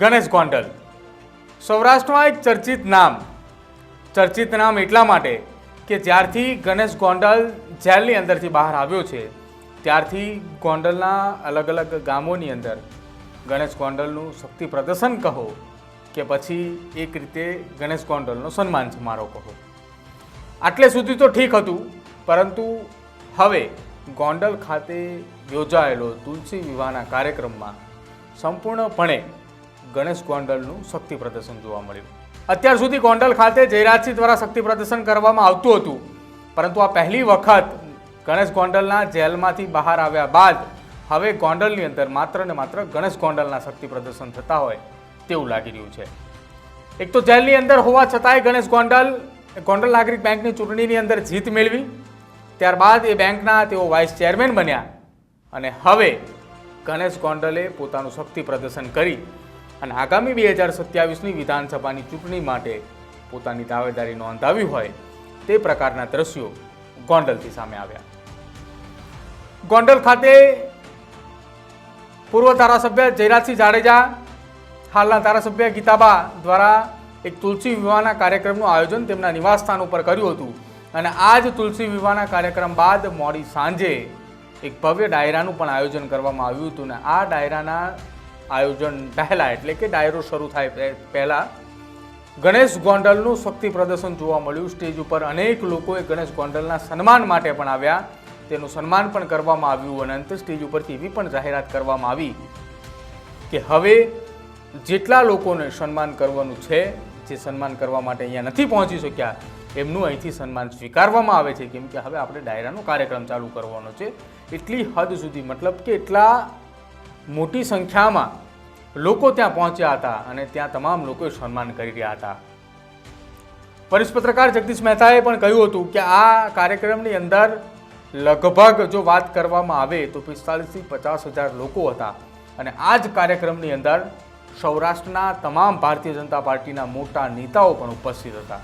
ગણેશ ગોંડલ. સૌરાષ્ટ્રમાં એક ચર્ચિત નામ. ચર્ચિત નામ એટલા માટે કે જ્યારથી ગણેશ ગોંડલ જેલની અંદરથી બહાર આવ્યો છે, ત્યારથી ગોંડલના અલગ અલગ ગામોની અંદર ગણેશ ગોંડલનું શક્તિ પ્રદર્શન કહો કે પછી એક રીતે ગણેશ ગોંડલનો સન્માન સમારોહ કહો. આટલે સુધી તો ઠીક હતું, પરંતુ હવે ગોંડલ ખાતે યોજાયેલો તુલસી વિવાહના કાર્યક્રમમાં સંપૂર્ણપણે ગણેશ ગોંડલનું શક્તિ પ્રદર્શન જોવા મળ્યું. અત્યાર સુધી ગોંડલ ખાતે જયરાજસિંહ દ્વારા શક્તિ પ્રદર્શન કરવામાં આવતું હતું. પરંતુ આ પહેલી વખત ગણેશ ગોંડલના જેલમાંથી બહાર આવ્યા બાદ હવે ગોંડલની અંદર માત્ર ને માત્ર ગણેશ ગોંડલના શક્તિ પ્રદર્શન થતા હોય તેવું લાગી રહ્યું છે. એક તો જેલની અંદર હોવા છતાંય ગણેશ ગોંડલ ગોંડલ નાગરિક બેંકની ચૂંટણીની અંદર જીત મેળવી. ત્યારબાદ એ બેંકના તેઓ વાઇસ ચેરમેન બન્યા અને હવે ગણેશ ગોંડલે પોતાનું શક્તિ પ્રદર્શન કરી અને આગામી બે હજાર સત્યાવીસની વિધાનસભાની ચૂંટણી માટે પોતાની દાવેદારી નોંધાવી હોય તે પ્રકારના દ્રશ્યો ગોંડલથી સામે આવ્યા. ગોંડલ ખાતે પૂર્વ ધારાસભ્ય જયરાજસિંહ જાડેજા, હાલના ધારાસભ્ય ગીતાબા દ્વારા એક તુલસી વિવાહના કાર્યક્રમનું આયોજન તેમના નિવાસસ્થાન ઉપર કર્યું હતું. અને આ જ તુલસી વિવાહના કાર્યક્રમ બાદ મોડી સાંજે એક ભવ્ય ડાયરાનું પણ આયોજન કરવામાં આવ્યું હતું. અને આ ડાયરાના આયોજન પહેલાં એટલે કે ડાયરો શરૂ થાય પહેલાં ગણેશ ગોંડલનું શક્તિ પ્રદર્શન જોવા મળ્યું. સ્ટેજ ઉપર અનેક લોકોએ ગણેશ ગોંડલના સન્માન માટે પણ આવ્યા. તેનું સન્માન પણ કરવામાં આવ્યું અને અંતે સ્ટેજ ઉપરથી એવી પણ જાહેરાત કરવામાં આવી કે હવે જેટલા લોકોને સન્માન કરવાનું છે, જે સન્માન કરવા માટે અહીંયા નથી પહોંચી શક્યા, એમનું અહીંથી સન્માન સ્વીકારવામાં આવે છે. કેમ કે હવે આપણે ડાયરાનો કાર્યક્રમ ચાલુ કરવાનો છે. એટલી હદ સુધી મતલબ કે એટલા મોટી સંખ્યામાં લોકો ત્યાં પહોંચ્યા હતા અને ત્યાં તમામ લોકોએ સન્માન કરી રહ્યા હતા. વરિષ્ઠ પત્રકાર જગદીશ મહેતાએ પણ કહ્યું હતું કે આ કાર્યક્રમની અંદર લગભગ જો વાત કરવામાં આવે તો પિસ્તાલીસથી પચાસ હજાર લોકો હતા અને આ જ કાર્યક્રમની અંદર સૌરાષ્ટ્રના તમામ ભારતીય જનતા પાર્ટીના મોટા નેતાઓ પણ ઉપસ્થિત હતા.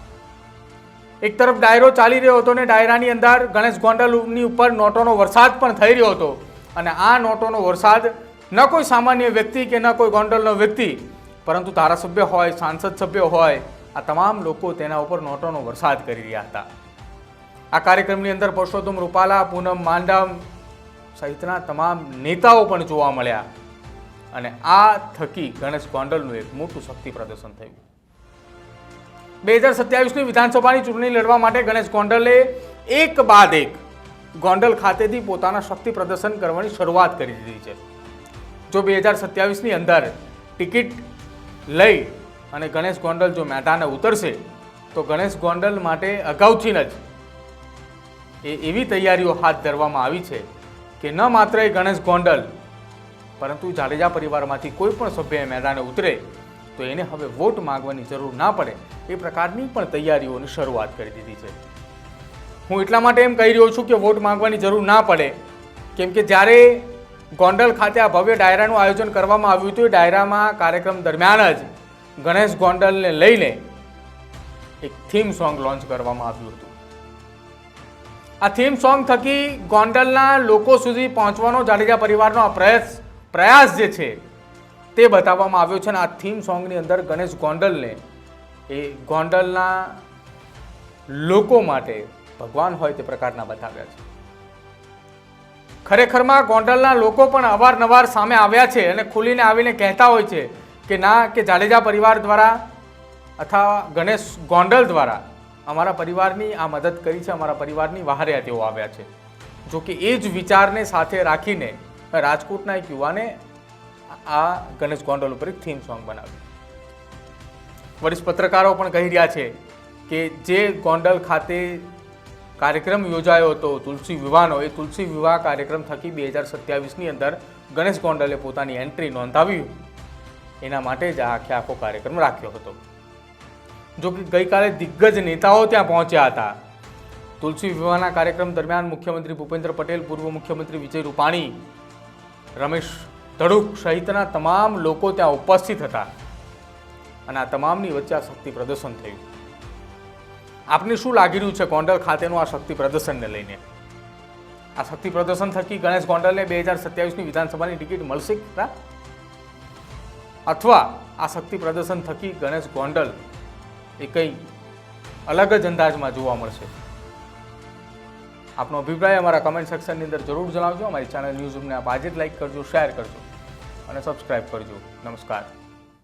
એક તરફ ડાયરો ચાલી રહ્યો હતો ને ડાયરાની અંદર ગણેશ ગોંડલની ઉપર નોટોનો વરસાદ પણ થઈ રહ્યો હતો અને આ નોટોનો વરસાદ ન કોઈ સામાન્ય વ્યક્તિ કે ન કોઈ ગોંડલનો વ્યક્તિ, પરંતુ ધારાસભ્ય હોય, સાંસદ સભ્ય હોય, આ તમામ લોકો તેના ઉપર નોટોનો વરસાદ કરી રહ્યા હતા. આ કાર્યક્રમની અંદર પરસોત્તમ રૂપાલા, પૂનમ માંડમ સહિતના તમામ નેતાઓ પણ જોવા મળ્યા. અને આ થકી ગણેશ ગોંડલનું એક મોટું શક્તિ પ્રદર્શન થયું. બે હજાર સત્યાવીસની વિધાનસભાની ચૂંટણી લડવા માટે ગણેશ ગોંડલે એક બાદ એક ગોંડલ ખાતેથી પોતાના શક્તિ પ્રદર્શન કરવાની શરૂઆત કરી દીધી છે. જો બે હજાર સત્યાવીસની અંદર ટિકિટ લઈ અને ગણેશ ગોંડલ જો મેદાને ઉતરશે, તો ગણેશ ગોંડલ માટે અગાઉથી જ એ એવી તૈયારીઓ હાથ ધરવામાં આવી છે કે ન માત્ર એ ગણેશ ગોંડલ, પરંતુ જાડેજા પરિવારમાંથી કોઈ પણ સભ્ય મેદાને ઉતરે, તો એને હવે વોટ માંગવાની જરૂર ના પડે એ પ્રકારની પણ તૈયારીઓની શરૂઆત કરી દીધી છે. હું એટલા માટે એમ કહી રહ્યો છું કે વોટ માંગવાની જરૂર ના પડે, કેમ કે જ્યારે ગોંડલ ખાતે આ ભવ્ય ડાયરાનું આયોજન કરવામાં આવ્યું હતું. ડાયરામાં કાર્યક્રમ દરમિયાન જ ગણેશ ગોંડલને લઈને એક થીમ સોંગ લોન્ચ કરવામાં આવ્યું હતું. આ થીમ સોંગ થકી ગોંડલના લોકો સુધી પહોંચવાનો જાડેજા પરિવારનો આ પ્રયાસ પ્રયાસ જે છે તે બતાવવામાં આવ્યો છે અને આ થીમ સોંગની અંદર ગણેશ ગોંડલને એ ગોંડલના લોકો માટે ભગવાન હોય તે પ્રકારના બતાવ્યા છે. ખરેખરમાં ગોંડલના લોકો પણ અવારનવાર સામે આવ્યા છે અને ખુલીને આવીને કહેતા હોય છે કે ના, કે જાડેજા પરિવાર દ્વારા અથવા ગણેશ ગોંડલ દ્વારા અમારા પરિવારની આ મદદ કરી છે, અમારા પરિવારની વહારે તેઓ આવ્યા છે. જો કે એ જ વિચારને સાથે રાખીને રાજકોટના એક યુવાને આ ગણેશ ગોંડલ ઉપર એક થીમ સોંગ બનાવ્યું. વરિષ્ઠ પત્રકારો પણ કહી રહ્યા છે કે જે ગોંડલ ખાતે કાર્યક્રમ યોજાયો હતો. તુલસી વિવાહનો એ તુલસી વિવાહ કાર્યક્રમ થકી બે હજાર સત્યાવીસની અંદર ગણેશ ગોંડલે પોતાની એન્ટ્રી નોંધાવી. એના માટે જ આખે આખો કાર્યક્રમ રાખ્યો હતો. જો કે ગઈકાલે દિગ્ગજ નેતાઓ ત્યાં પહોંચ્યા હતા. તુલસી વિવાહના કાર્યક્રમ દરમિયાન મુખ્યમંત્રી ભૂપેન્દ્ર પટેલ, પૂર્વ મુખ્યમંત્રી વિજય રૂપાણી, રમેશ ધડુક સહિતના તમામ લોકો ત્યાં ઉપસ્થિત હતા. અને આ તમામની વચ્ચે આ શક્તિ પ્રદર્શન થયું. આપને શું લાગી રહ્યું છે ગોંડલ ખાતેનું આ શક્તિ પ્રદર્શનને લઈને? આ શક્તિ પ્રદર્શન થકી ગણેશ ગોંડલને બે હજાર સત્યાવીસની વિધાનસભાની ટિકિટ મળશે ખરા? અથવા આ શક્તિ પ્રદર્શન થકી ગણેશ ગોંડલ એ કંઈ અલગ જ અંદાજમાં જોવા મળશે? આપનો અભિપ્રાય અમારા કમેન્ટ સેક્શનની અંદર જરૂર જણાવજો. અમારી ચેનલ ન્યૂઝ રૂમને આપ આજે જ લાઈક કરજો શેર કરજો અને સબસ્ક્રાઈબ કરજો. નમસ્કાર.